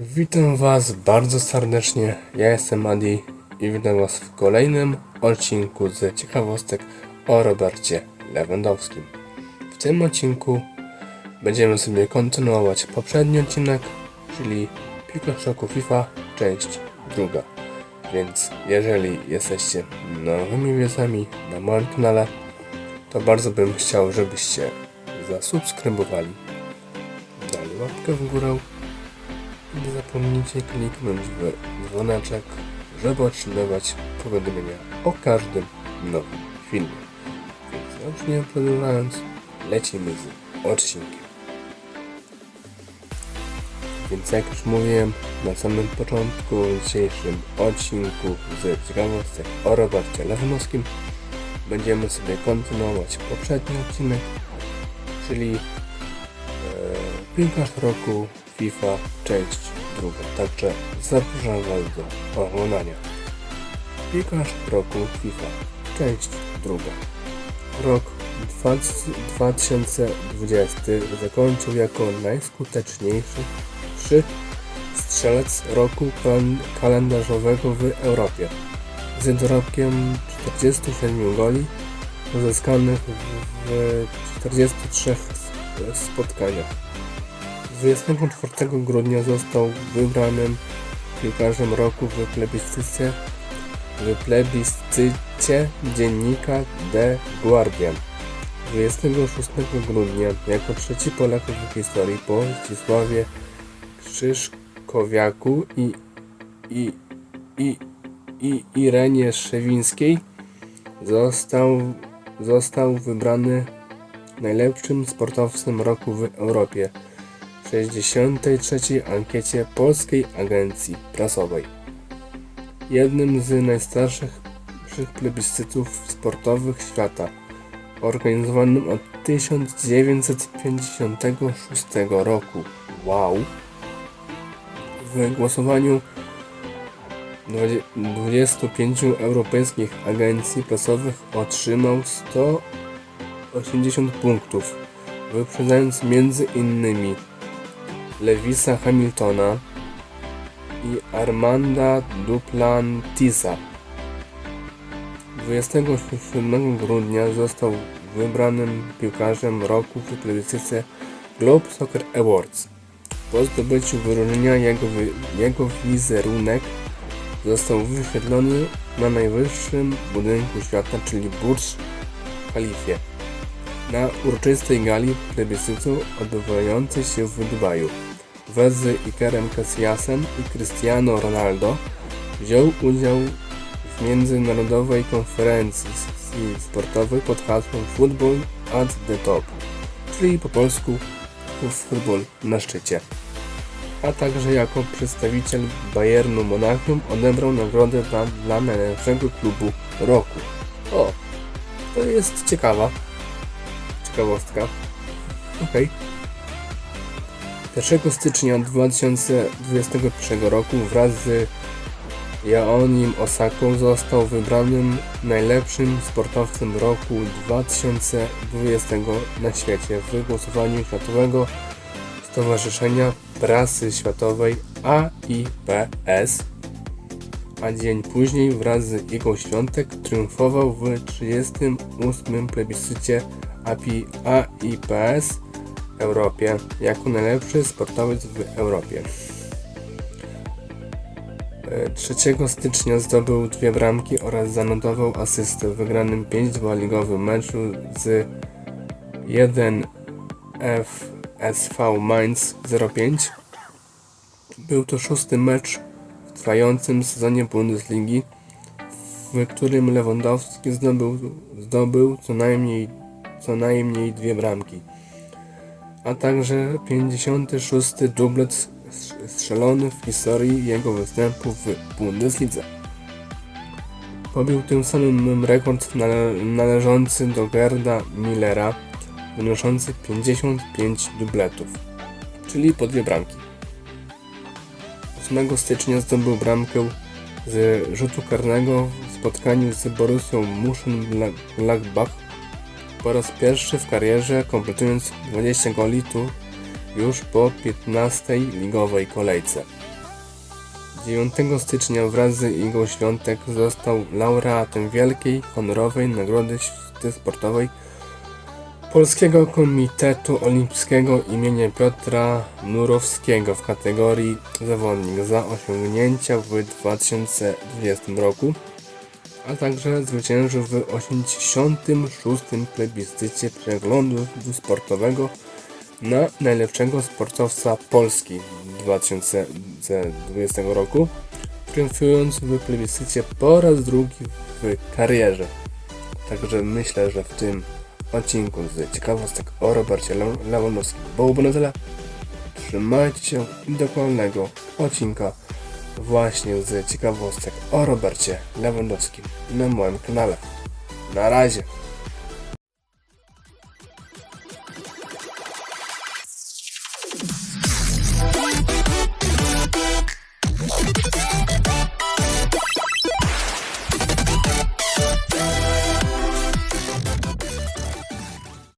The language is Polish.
Witam Was bardzo serdecznie. Ja jestem Adi i witam Was w kolejnym odcinku z ciekawostek o Robercie Lewandowskim. W tym odcinku będziemy sobie kontynuować poprzedni odcinek, czyli Piłka Szoku FIFA, część druga. Więc jeżeli jesteście nowymi wiedzami na moim kanale, to bardzo bym chciał, żebyście zasubskrybowali, dali łapkę w górę nie zapomnijcie kliknąć w dzwoneczek, żeby otrzymywać powiadomienia o każdym nowym filmie. Więc już nie przedłużając, lecimy z odcinkiem. Więc jak już mówiłem na samym początku w dzisiejszym odcinku z ciekawostek o Robercie Lewandowskim będziemy sobie kontynuować poprzedni odcinek, czyli e, piłkarz roku FIFA część Także zapraszam Was do oglądania. Piłkarz roku FIFA część druga. Rok 2020 zakończył jako najskuteczniejszy trzy strzelec roku kal- kalendarzowego w Europie z dorobkiem 47 goli uzyskanych w 43 spotkaniach. 24 grudnia został wybranym piłkarzem roku w plebiscycie, w plebiscycie dziennika The Guardian. 26 grudnia jako trzeci Polak w historii po Zdzisławie Krzyżkowiaku i, i, i, i Irenie Szewińskiej został, został wybrany najlepszym sportowcem roku w Europie. 63. ankiecie Polskiej Agencji Prasowej. Jednym z najstarszych plebiscytów sportowych świata, organizowanym od 1956 roku. Wow! W głosowaniu 25 europejskich agencji prasowych otrzymał 180 punktów, wyprzedzając między innymi Lewisa Hamiltona i Armanda Duplantisa. 27 grudnia został wybranym piłkarzem roku w plebiscycie Globe Soccer Awards. Po zdobyciu wyróżnienia jego, jego wizerunek został wyświetlony na najwyższym budynku świata, czyli Burj Khalifie na uroczystej gali plebiscytu odbywającej się w Dubaju. Wraz z Ikerem Casillasem i Cristiano Ronaldo wziął udział w międzynarodowej konferencji sportowej pod hasłem Football at the Top, czyli po polsku futbol na szczycie. A także jako przedstawiciel Bayernu Monachium odebrał nagrodę dla, dla najlepszego klubu roku. O, to jest ciekawa ciekawostka. Okej. 1 stycznia 2021 roku wraz z Jaonim Osaką został wybranym najlepszym sportowcem roku 2020 na świecie w głosowaniu Światowego Stowarzyszenia Prasy Światowej AIPS a dzień później wraz z jego świątek triumfował w 38. plebiscycie API AIPS Europie jako najlepszy sportowiec w Europie. E, 3 stycznia zdobył dwie bramki oraz zanotował asystę w wygranym 5-2 ligowym meczu z 1 FSV Mainz 05. Był to szósty mecz w trwającym sezonie Bundesligi, w którym Lewandowski zdobył, zdobył co, najmniej, co najmniej dwie bramki, a także 56. dublet strzelony w historii jego występu w Bundeslidze. Pobił tym samym rekord nale należący do Gerda Millera, wynoszący 55 dubletów, czyli po dwie bramki. 8 stycznia zdobył bramkę z rzutu karnego w spotkaniu z Borussią Mönchengladbach po raz pierwszy w karierze kompletując 20 goli już po 15 ligowej kolejce. 9 stycznia wraz z jego świątek został laureatem Wielkiej Honorowej Nagrody Sportowej Polskiego Komitetu Olimpijskiego imienia Piotra Nurowskiego w kategorii zawodnik za osiągnięcia w 2020 roku, a także zwyciężył w 86. plebiscycie przeglądu sportowego na najlepszego sportowca Polski 2020 roku, triumfując w plebiscycie po raz drugi w karierze. Także myślę, że w tym odcinku z ciekawostek o Robercie Lew- Lewandowskim byłoby na tyle. Trzymajcie się dokładnego odcinka właśnie z ciekawostek o Robercie Lewandowskim na moim kanale. Na razie!